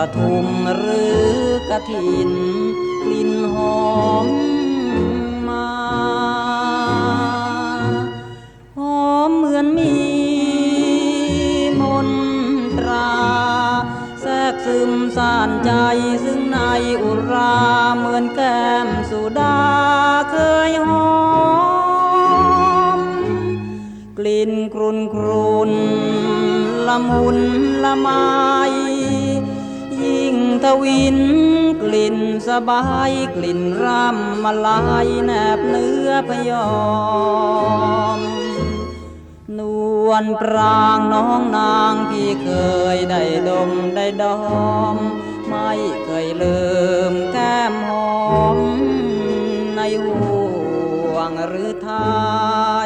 ระทุมหรือกระถินกลิ่นหอมมา หอมเหมือนมีมนตรา แทรกซึมสานใจซึ่งในอุราเหมือนแก้มสุดาเคยหอม กลิ่นกรุนกรุนละมุนละไม ทวิน กลิ่นสบายกลิ่นร่ำมาลายแนบเนื้อพยอม นวลปรางน้องนางพี่เคยได้ดมได้ดอม ไม่เคยลืมแก้มหอม ในห่วงหรือไท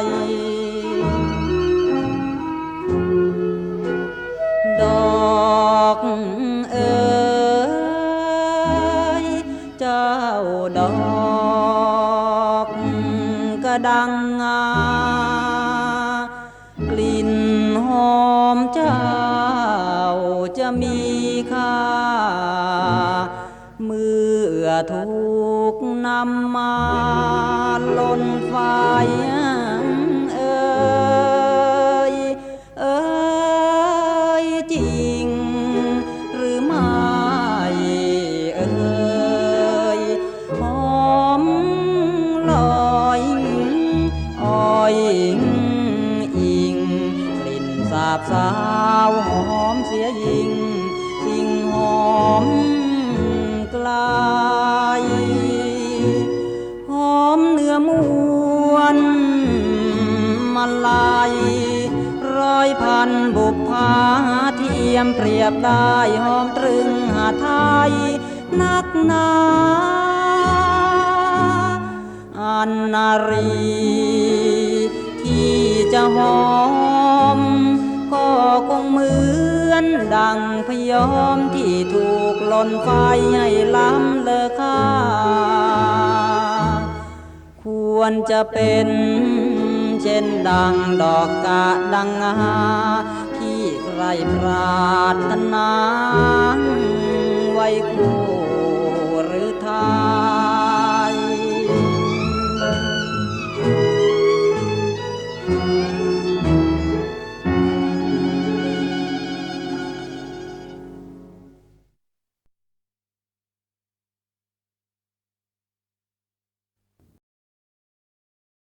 ย เจ้าดอกกระดังงากลิ่นหอมเจ้าจะมีค่า เมื่อถูกนำมาลนไฟ บสาวหอมเสียยิงสิ่งหอมกลายหอมเนื้อมวนมาลายร้อยพันบุพาเทียมเปรียบได้หอมตรึงหาไทยนักหนาอันนารี ที่จะหอม งเหมือนดังพยอมที่ถูกหล่นไฟให้ล้ำเลอค่า ควรจะเป็นเช่นดังดอกกะดังงาที่ใครปรารถนาไว้คู่